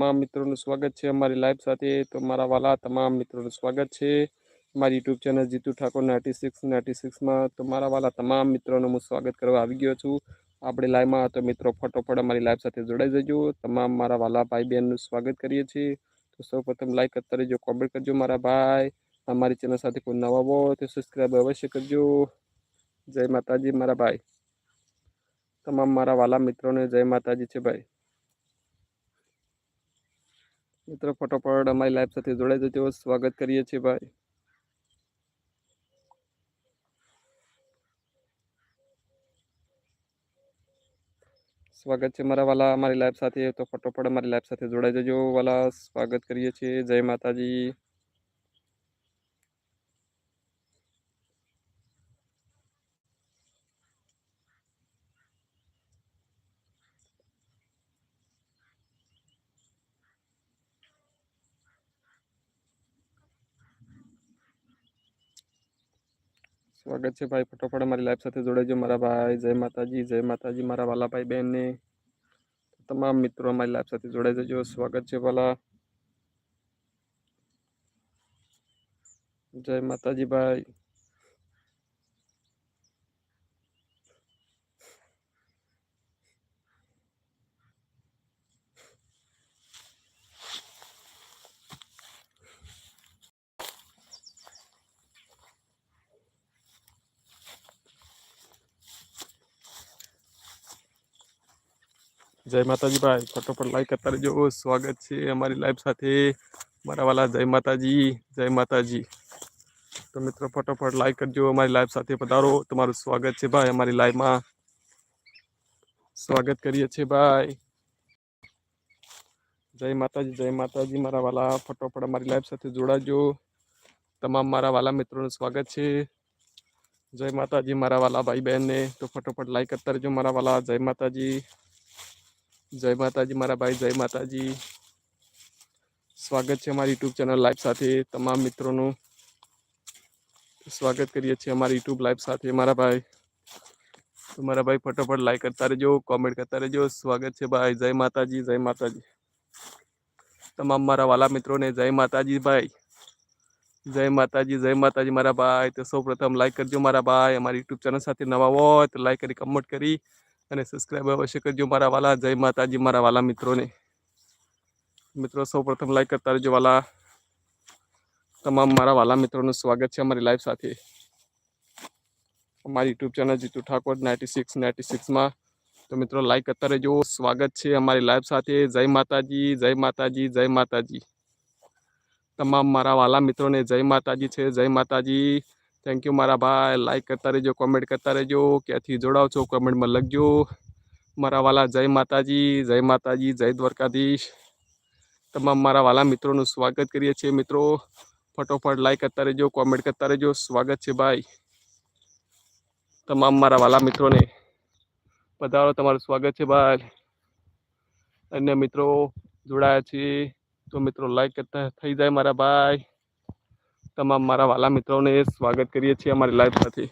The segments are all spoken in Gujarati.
તમામ મિત્રોનું સ્વાગત છે અમારી લાઈવ સાથે. તો મારા વાલા તમામ મિત્રોનું સ્વાગત છે. મારી YouTube channel Jitu Thakor ninety six ninety સિક્સમાં તો મારા વાલા તમામ મિત્રોનું હું સ્વાગત કરવા આવી ગયો છું. આપણે લાઈવમાં તો મિત્રો ફટોફટ અમારી લાઈવ સાથે જોડાઈ જજો. તમામ મારા વાલા ભાઈ બહેનનું સ્વાગત કરીએ છીએ. તો સૌ પ્રથમ લાઈક કરતા રહેજો કોમેન્ટ કરજો મારા ભાઈ. અમારી ચેનલ સાથે કોઈ નવા હોય તો સબસ્ક્રાઈબ અવશ્ય કરજો. જય માતાજી મારા ભાઈ. તમામ મારા વાલા મિત્રોને જય માતાજી છે ભાઈ. મિત્રો ફટોફટ અમારી લાઈફ સાથે જોડાઈ જજો. સ્વાગત કરીએ છીએ ભાઈ. સ્વાગત છે મારા વાલા અમારી લાઈફ સાથે. તો ફટોફટ અમારી લાઈફ સાથે જોડાઈ જજો. વાલા, સ્વાગત કરીએ છીએ. જય માતાજી. સ્વાગત છે ભાઈ. ફટોફટ મારી લાઈફ સાથે જોડાજો મારા ભાઈ, જય માતાજી જય માતાજી. મારા વાલા ભાઈ બહેનને તમામ મિત્રો અમારી લાઈફ સાથે જોડાઈ જજો. સ્વાગત છે વાલા. જય માતાજી ભાઈ. જય માતાજી ભાઈ ફટોફટ લાઈક કરતા રહેજો. સ્વાગત છે અમારી લાઈફ સાથે. મારા વાલા જય માતાજી જય માતાજી. તો મિત્રો ફટોફટ લાઈક કરજો. અમારી લાઈફ સાથે પધારો. તમારું સ્વાગત છે ભાઈ અમારી લાઈવમાં સ્વાગત કરીએ છીએ ભાઈ. જય માતાજી જય માતાજી. મારા વાલા ફટોફટ અમારી લાઈફ સાથે જોડાજો. તમામ મારા વાલા મિત્રોનું સ્વાગત છે. જય માતાજી, મારા વાલા ભાઈ બહેનને તો ફટોફટ લાઈક કરતા રહેજો. મારા વાલા જય માતાજી. જય માતાજી, મારા ભાઈ, જય માતાજી. સ્વાગત છે અમારી યુટ્યુબ ચેનલ લાઈવ સાથે. તમામ મિત્રોનું સ્વાગત કરીએ છીએ અમારી યુટ્યુબ લાઈવ સાથે. મારા ભાઈ, તો મારા ભાઈ ફટોફટ લાઈક કરતા રહેજો કોમેન્ટ કરતા રહેજો. સ્વાગત છે ભાઈ, જય માતાજી જય માતાજી. તમામ મારા વાલા મિત્રોને જય માતાજી ભાઈ. જય માતાજી જય માતાજી મારા ભાઈ. તો સૌ પ્રથમ લાઈક કરજો મારા ભાઈ. અમારી યુટ્યુબ ચેનલ સાથે નવા હોય તો લાઈક કરી કમેન્ટ કરી. અને સબસ્ક્રાઈબ અવશ્ય કરજો મારા વાલા. જય માતાજી, મારા વાલા મિત્રોને. મિત્રો, સૌ પ્રથમ લાઈક કરતા રહેજો વાલા. તમામ મારા વાલા મિત્રોનું સ્વાગત છે અમારી લાઈવ સાથે. અમારી YouTube channel Jitu Thakor ninety six ninety સિક્સમાં તો મિત્રો લાઈક કરતા રહેજો. સ્વાગત છે અમારી લાઈવ સાથે. જય માતાજી જય માતાજી જય માતાજી. તમામ મારા વાલા મિત્રોને જય માતાજી છે, જય માતાજી. થેન્ક યુ મારા ભાઈ. લાઈક કરતા રહેજો કોમેન્ટ કરતા રહેજો. ક્યાંથી જોડાવ છો કોમેન્ટમાં લખજો. મારા વાલા, જય માતાજી જય માતાજી, જય દ્વારકાધીશ. તમામ મારા વાલા મિત્રોનું સ્વાગત કરીએ છીએ, મિત્રો. ફટોફટ લાઈક કરતા રહેજો કોમેન્ટ કરતા રહેજો. સ્વાગત છે, ભાઈ. તમામ મારા વાલા મિત્રોને. પધારો તમારું સ્વાગત છે, ભાઈ. અન્ય મિત્રો જોડાયા છે તો મિત્રો લાઈક કરતા થઈ જાય મારા ભાઈ. તમામ મારા વાલા મિત્રોને સ્વાગત કરીએ છીએ અમારી લાઈફ સાથે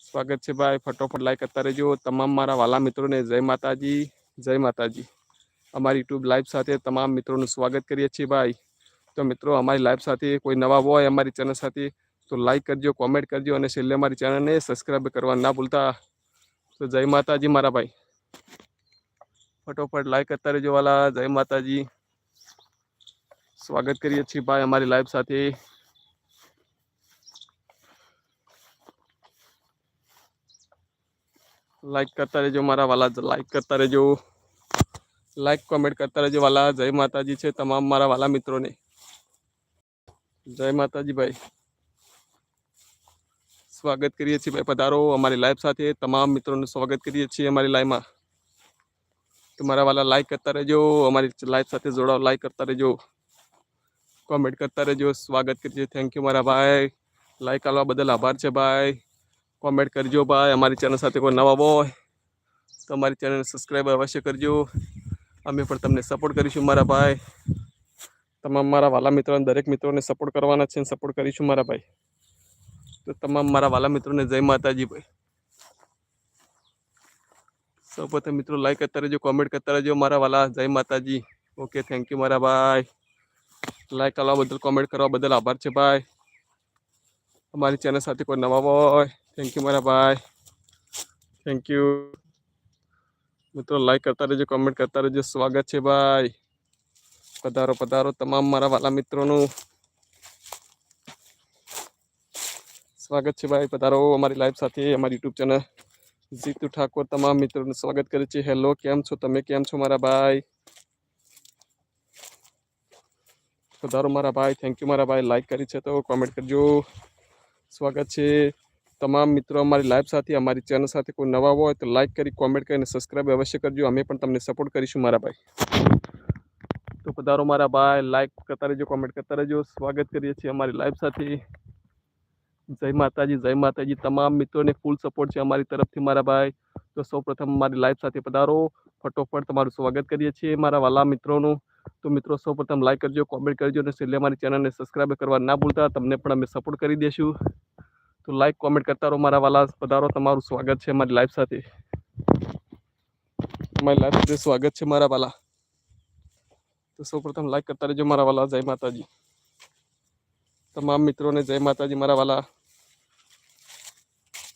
સ્વાગત છે ભાઈ. ફટોફટ લાઈક કરતા રહેજો. તમામ મારા વાલા મિત્રોને જય માતાજી જય માતાજી. અમારી યુટ્યુબ લાઈવ સાથે તમામ મિત્રોનું સ્વાગત કરીએ છીએ ભાઈ. તો મિત્રો, અમારી લાઈવ સાથે કોઈ નવા હોય અમારી ચેનલ સાથે, તો લાઈક કરજો કોમેન્ટ કરજો અને છેલ્લે અમારી ચેનલને સબસ્ક્રાઈબ કરવા ના ભૂલતા. તો જય માતાજી મારા ભાઈ. ફટોફટ લાઈક કરતા રહેજો વાલા. જય માતાજી. સ્વાગત કરીએ છીએ ભાઈ અમારી લાઈવ સાથે. લાઈક કરતા રહેજો મારા વાલા લાઈક કરતા રહેજો. લાઈક કોમેન્ટ કરતા રહેજો વાલા. જય માતાજી છે તમામ મારા વાલા મિત્રોને. જય માતાજી ભાઈ. સ્વાગત કરીએ છીએ ભાઈ પધારો અમારી લાઈવ સાથે. તમામ મિત્રોનું સ્વાગત કરીએ છીએ અમારી લાઈવમાં તમારા વાલા લાઈક કરતા રહેજો. અમારી લાઈવ સાથે જોડાવ લાઈક કરતા રહેજો. કોમેન્ટ કરતા રહેજો. સ્વાગત કરજો. થેન્ક યુ મારા ભાઈ. લાઈક કરવા બદલ આભાર છે ભાઈ. કોમેન્ટ કરજો ભાઈ. અમારી ચેનલ સાથે કોઈ નવા હોય તો અમારી ચેનલ સબસ્ક્રાઈબ અવશ્ય કરજો. અમે પણ તમને સપોર્ટ કરીશું મારા ભાઈ. તમામ મારા વાલા મિત્રોને, દરેક મિત્રોને સપોર્ટ કરવાના છે સપોર્ટ કરીશું મારા ભાઈ. તો તમામ મારા વાલા મિત્રોને જય માતાજી ભાઈ. સૌપ્રથમ મિત્રો લાઈક કરતા રહેજો કોમેન્ટ કરતા રહેજો મારા વાલા. જય માતાજી. ઓકે થેન્ક યુ મારા ભાઈ. લાઈક કરવા બદલ કોમેન્ટ કરવા બદલ આભાર છે ભાઈ અમારી ચેનલ સાથે કોઈ નવા હોય થેન્ક યુ મારા ભાઈ થેન્ક યુ મિત્રો લાઈક કરતા રહેજો કોમેન્ટ કરતા રહેજો સ્વાગત છે ભાઈ પધારો પધારો તમામ મારા વાલા મિત્રોનું સ્વાગત છે ભાઈ પધારો અમારી લાઈવ સાથે અમારી યુટ્યુબ ચેનલ જીતુ ઠાકોર તમામ મિત્રોનું સ્વાગત કરે છે હેલો કેમ છો તમે કેમ છો મારા ભાઈ પધારો મારા ભાઈ થેન્ક યુ મારા ભાઈ લાઈક કરી છે તો કોમેન્ટ કરજો. સ્વાગત છે તમામ મિત્રો, અમારી લાઈવ સાથે, અમારી ચેનલ સાથે. કોઈ નવા હોય તો લાઈક કરી કોમેન્ટ કરીને સબસ્ક્રાઈબ અવશ્ય કરજો. અમે પણ તમને સપોર્ટ કરીશું મારા ભાઈ. તો પધારો મારા ભાઈ લાઈક કરતા રહેજો કોમેન્ટ કરતા રહેજો. સ્વાગત કરીએ છીએ અમારી લાઈવ સાથે. જય માતાજી જય માતાજી. તમામ મિત્રોને ફૂલ સપોર્ટ છે અમારી તરફથી મારા ભાઈ. તો સૌ પ્રથમ મારી લાઈવ સાથે પધારો ફટોફટ તમારું સ્વાગત કરીએ છીએ મારા વાલા મિત્રોનું. તો મિત્રો સૌ પ્રથમ લાઈક કરજો કોમેન્ટ કરજો અને છેલ્લે અમારી ચેનલને સબસ્ક્રાઈબ કરવા ના ભૂલતા તમને પણ અમે સપોર્ટ કરી દઈશું. તો લાઈક કોમેન્ટ કરતા રહો મારા વાલા. પધારો તમારું સ્વાગત છે અમારી લાઈફ સાથે. અમારી લાઈફ સાથે સ્વાગત છે મારા વાલા. તો સૌ પ્રથમ લાઈક કરતા રહેજો મારા વાલા. જય માતાજી. તમામ મિત્રોને જય માતાજી મારા વાલા.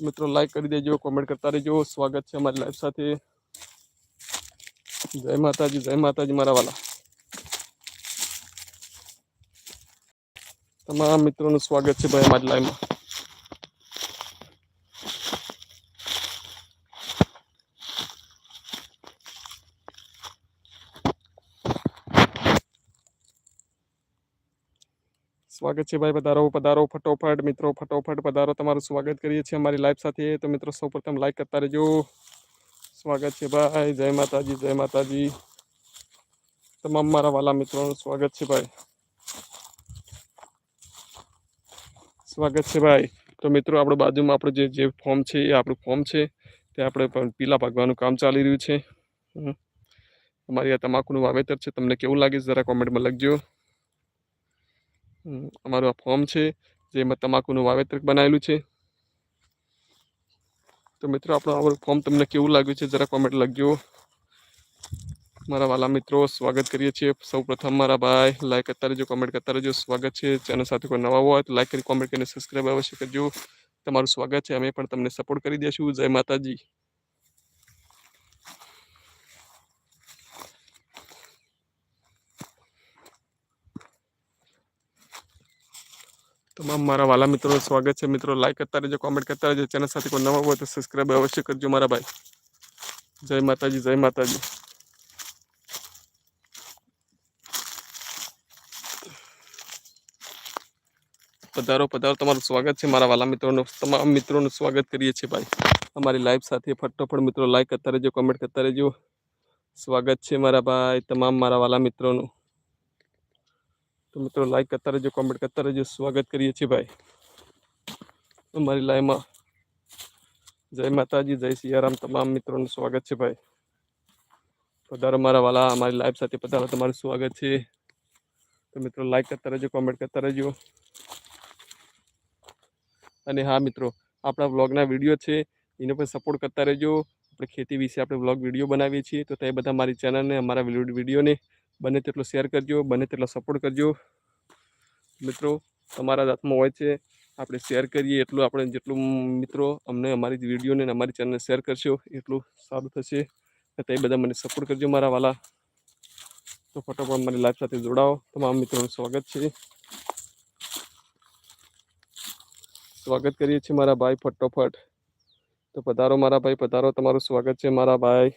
મિત્રો લાઈક કરી દેજો કોમેન્ટ કરતા રહેજો. સ્વાગત છે અમારી લાઈફ સાથે. જય માતાજી જય માતાજી મારા વાલા. તમામ મિત્રોનું સ્વાગત છે ભાઈ અમારી લાઈવમાં સ્વાગત છે ભાઈ પધારો પધારો, ફટોફટ. મિત્રો, ફટોફટ પધારો. તમારું સ્વાગત કરીએ છીએ અમારી લાઈવ સાથે. તો મિત્રો, સૌપ્રથમ લાઈક કરતા રહેજો. સ્વાગત છે ભાઈ. જય માતાજી જય માતાજી. તમામ મારા વાલા મિત્રોનું સ્વાગત છે ભાઈ. સ્વાગત છે ભાઈ. તો મિત્રો આપણે બાજુમાં આપણું જે જે ફોર્મ છે એ આપણું ફોર્મ છે. તે આપણે પણ પીલા પાકવાનું કામ ચાલી રહ્યું છે. અમારી આ તમાકુનું વાવેતર છે. તમને કેવું લાગે જરા કોમેન્ટમાં લખજો. અમારું આ ફોર્મ છે જેમાં તમાકુનું વાવેતર બનાવેલું છે. તો મિત્રો, આપણું આ ફોર્મ તમને કેવું લાગ્યું છે જરા કોમેન્ટ લખજો. મારા વાલા મિત્રો, સ્વાગત કરીએ છીએ સૌ પ્રથમ મારા ભાઈ. લાઈક કરતા રહેજો કોમેન્ટ કરતા રહેજો. સ્વાગત છે. ચેનલ સાથે કોઈ નવા હોય તો લાઈક કરી કોમેન્ટ કરીને સબસ્ક્રાઈબ અવશ્ય કરજો. તમારું સ્વાગત છે. અમે પણ તમને સપોર્ટ કરી દઈશું. જય માતાજી. તમામ મારા વાલા મિત્રોનું સ્વાગત છે. મિત્રો લાઈક કરતા રહેજો કોમેન્ટ કરતા રહેજો. ચેનલ સાથે કોઈ નવા હોય તો સબસ્ક્રાઈબ અવશ્ય કરજો મારા ભાઈ. જય માતાજી જય માતાજી. પધારો પધારો. તમારું સ્વાગત છે મારા વાલા મિત્રોનું. તમામ મિત્રોનું સ્વાગત કરીએ છીએ ભાઈ. અમારી લાઈવ સાથે ફટોફટ મિત્રો લાઈક કરતા રહેજો કોમેન્ટ કરતા રહેજો. સ્વાગત છે મારા ભાઈ, તમામ મારા વાલા મિત્રોનું. તો મિત્રો લાઈક કરતા રહેજો કોમેન્ટ કરતા રહેજો. સ્વાગત કરીએ છીએ ભાઈ. અમારી લાઈવમાં જય માતાજી, જય સિયારામ. તમામ મિત્રોનું સ્વાગત છે ભાઈ. પધારો મારા વાલા, અમારી લાઈવ સાથે પધારો. તમારું સ્વાગત છે. તો મિત્રો લાઈક કરતા રહેજો કોમેન્ટ કરતા રહેજો. અને હા મિત્રો, આપણા વ્લોગના વીડિયો છે, એને પણ સપોર્ટ કરતા રહેજો. આપણે ખેતી વિશે આપણે વ્લોગ વીડિયો બનાવીએ છીએ, તો તે બધા મારી ચેનલને અમારા વિડીયોને બને તેટલો શેર કરજો, બને તેટલો સપોર્ટ કરજો. મિત્રો, તમારા હાથમાં હોય છે, આપણે શેર કરીએ, એટલું આપણે જેટલું મિત્રો અમને અમારી વિડીયોને અમારી ચેનલને શેર કરશો, એટલું સારું થશે. તો બધા મને સપોર્ટ કરજો મારા વાલા. તો ફટોફટ મારી લાઈફ સાથે જોડાઓ. તમામ મિત્રોનું સ્વાગત છે. સ્વાગત કરીએ છીએ મારા ભાઈ ફટોફટ. તો પધારો મારા ભાઈ, પધારો. તમારું સ્વાગત છે મારા ભાઈ.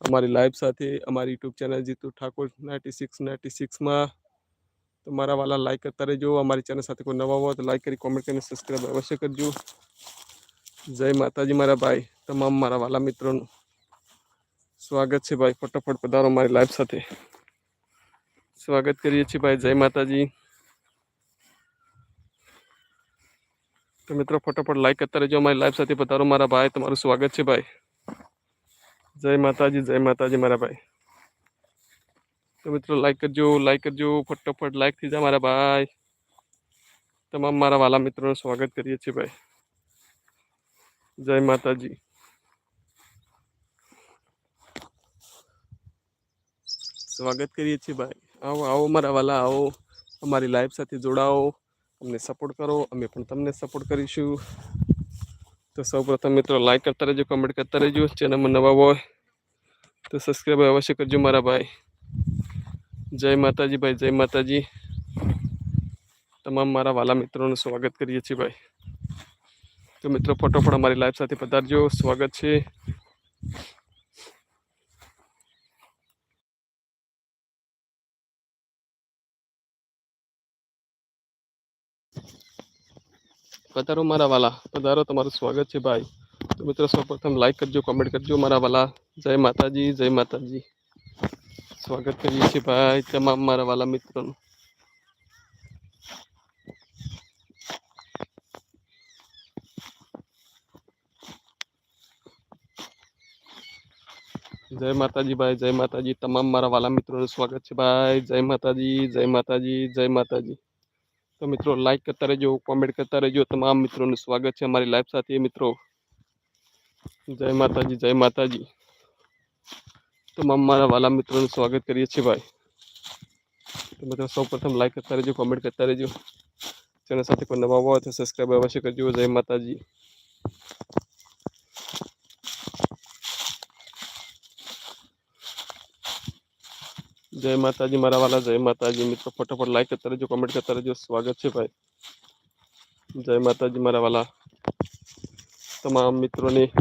અમારી લાઈવ સાથે, અમારી YouTube channel Jitu Thakor ninety six ninety સિક્સમાં તો મારા વાલા લાઈક કરતા રહેજો. અમારી ચેનલ સાથે કોઈ નવા હોય તો લાઈક કરી કોમેન્ટ કરીને સબસ્ક્રાઈબ અવશ્ય કરજો. જય માતાજી મારા ભાઈ, તમામ મારા વાલા મિત્રોનું. સ્વાગત છે ભાઈ, ફટોફટ પધારો મારી લાઈવ સાથે. સ્વાગત કરીએ છીએ ભાઈ, જય માતાજી. તો મિત્રો ફટોફટ લાઈક કરતા રહેજો અમારી લાઈવ સાથે પધારો મારા ભાઈ તમારું સ્વાગત છે ભાઈ જય માતાજી જય માતાજી મારા ભાઈ તો મિત્રો લાઈક કરજો લાઈક કરજો ફટોફટ લાઈક થઈ જાય મારા ભાઈ તમામ મારા વાલા મિત્રોનું સ્વાગત કરીએ છીએ ભાઈ જય માતાજી સ્વાગત કરીએ છીએ ભાઈ આવો આવો મારા વાલા આવો અમારી લાઈફ સાથે જોડાઓ અમને સપોર્ટ કરો, અમે પણ તમને સપોર્ટ કરીશું. તો સૌપ્રથમ મિત્રો લાઈક કરતા રહેજો કમેન્ટ કરતા રહેજો. ચેનલમાં નવા હોય તો સબસ્ક્રાઈબ અવશ્ય કરજો મારા ભાઈ. જય માતાજી ભાઈ, જય માતાજી. તમામ મારા વાલા મિત્રોનું સ્વાગત કરીએ છીએ ભાઈ. તો મિત્રો, ફટોફટ અમારી લાઈફ સાથે પધારજો. સ્વાગત છે. પધારો મારા વાલા પધારો તમારું સ્વાગત છે ભાઈ તો મિત્રો સૌપ્રથમ લાઈક કરજો કોમેન્ટ કરજો મારા વાલા જય માતાજી જય માતાજી સ્વાગત કરીએ છીએ ભાઈ તમામ મારા વાલા મિત્રોનું જય માતાજી ભાઈ જય માતાજી તમામ મારા વાલા મિત્રોનું સ્વાગત છે ભાઈ જય માતાજી જય માતાજી જય માતાજી તો મિત્રો લાઇક કરતા રહેજો કોમેન્ટ કરતા રહેજો. તમામ મિત્રોનું સ્વાગત છે અમારી લાઈફ સાથે. મિત્રો, જય માતાજી જય માતાજી. તમામ મારા વાલા મિત્રોનું સ્વાગત કરીએ છીએ ભાઈ. તો મિત્રો સૌ પ્રથમ લાઈક કરતા રહેજો કોમેન્ટ કરતા રહેજો. ચેનલ સાથે કોઈ નવા હોય તો સબસ્ક્રાઈબ અવશ્ય કરજો. જય માતાજી. જય માતાજી, મારા વાલા જય માતાજી. મિત્રો, ફટાફટ લાઈક કરતા રહેજો કમેન્ટ કરતા રહેજો. સ્વાગત છે ભાઈ. જય માતાજી, મારા વાલા. તમામ મિત્રોને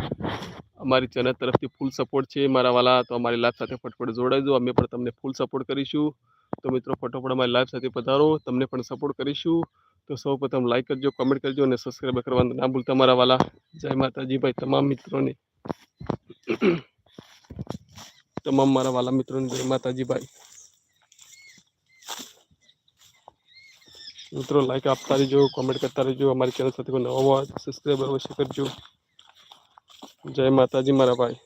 અમારી ચેનલ તરફથી ફૂલ સપોર્ટ છે, મારા વાલા. તો અમારી લાઈફ સાથે ફટફટ જોડાઈજો અમે પણ તમને ફૂલ સપોર્ટ કરીશું. તો મિત્રો, ફટોફટ અમારી લાઈફ સાથે પધારો. તમને પણ સપોર્ટ કરીશું. તો સૌ પ્રથમ લાઈક કરજો કમેન્ટ કરજો અને સબસ્ક્રાઈબ કરવાનું ના ભૂલતા, મારા વાલા. જય માતાજી ભાઈ, તમામ મિત્રોને. તમામ મારા વાલા મિત્રોને જય માતાજી ભાઈ. મિત્રો લાઈક આપતા રહેજો કોમેન્ટ કરતા રહેજો. અમારી ચેનલ સાથે નવા હોય સબસ્ક્રાઈબ અવશ્ય કરજો. જય માતાજી, મારા ભાઈ.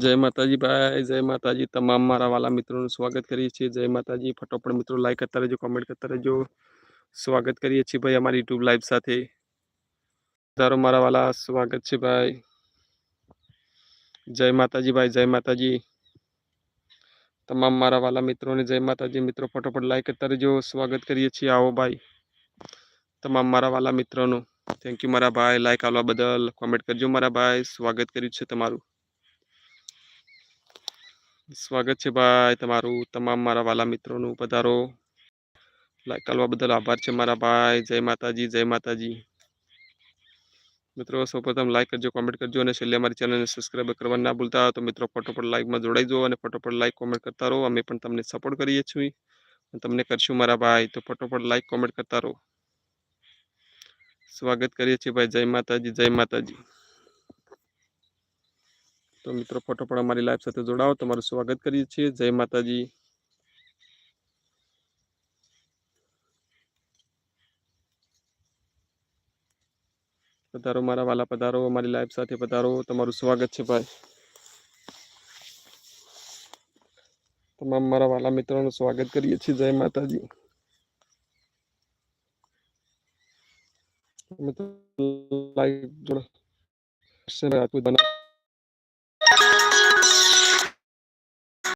જય માતાજી ભાઈ, જય માતાજી તમામ મારા વાલા મિત્રોનું સ્વાગત કરીએ છીએ. જય માતાજી, ફટોફટ મિત્રો લાઈક કરતા રહેજો કોમેન્ટ કરતા રહેજો. સ્વાગત કરીએ છીએ ભાઈ અમારી યુટ્યુબ લાઈવ સાથે. તારો મારા વાલા સ્વાગત છે ભાઈ. જય માતાજી ભાઈ, જય માતાજી. તમામ મારા વાલા મિત્રોને જય માતાજી. મિત્રો, ફટોફટ લાઈક કરતા રહેજો, સ્વાગત કરીએ છીએ. આવો ભાઈ. તમામ મારા વાલા મિત્રોનું. થેન્ક યુ મારા ભાઈ. લાઈક આવવા બદલ કોમેન્ટ કરજો મારા ભાઈ. સ્વાગત કર્યું છે તમારું. સ્વાગત છે ભાઈ તમારું, તમામ મારા વાલા મિત્રોનું પધારો. લાઈક કરવા બદલ આભાર છે મારા ભાઈ. જય માતાજી જય માતાજી. મિત્રો, સૌપ્રથમ લાઈક કરજો કોમેન્ટ કરજો અને છેલ્લે અમારી ચેનલને સબસ્ક્રાઈબ કરવા ના ભૂલતા તો મિત્રો ફટોફટ લાઈકમાં જોડાઈ જાઓ અને ફટોફટ લાઈક કોમેન્ટ કરતા રહો. અમે પણ તમને સપોર્ટ કરીએ છીએ. તમને કરશું મારા ભાઈ, તો ફટોફટ લાઈક કોમેન્ટ કરતા રહો. સ્વાગત કરીએ છીએ ભાઈ. જય માતાજી જય માતાજી. તો મિત્રો, ફટોફટ અમારી લાઈફ સાથે જોડાઓ. તમારું સ્વાગત કરીએ છીએ. જય માતાજી. પધારો મારા વાલા, પધારો અમારી લાઈફ સાથે, પધારો. તમારું સ્વાગત છે ભાઈ. તમામ મારા વાલા મિત્રોનું સ્વાગત કરીએ છીએ. જય માતાજી. લાઈક જોડો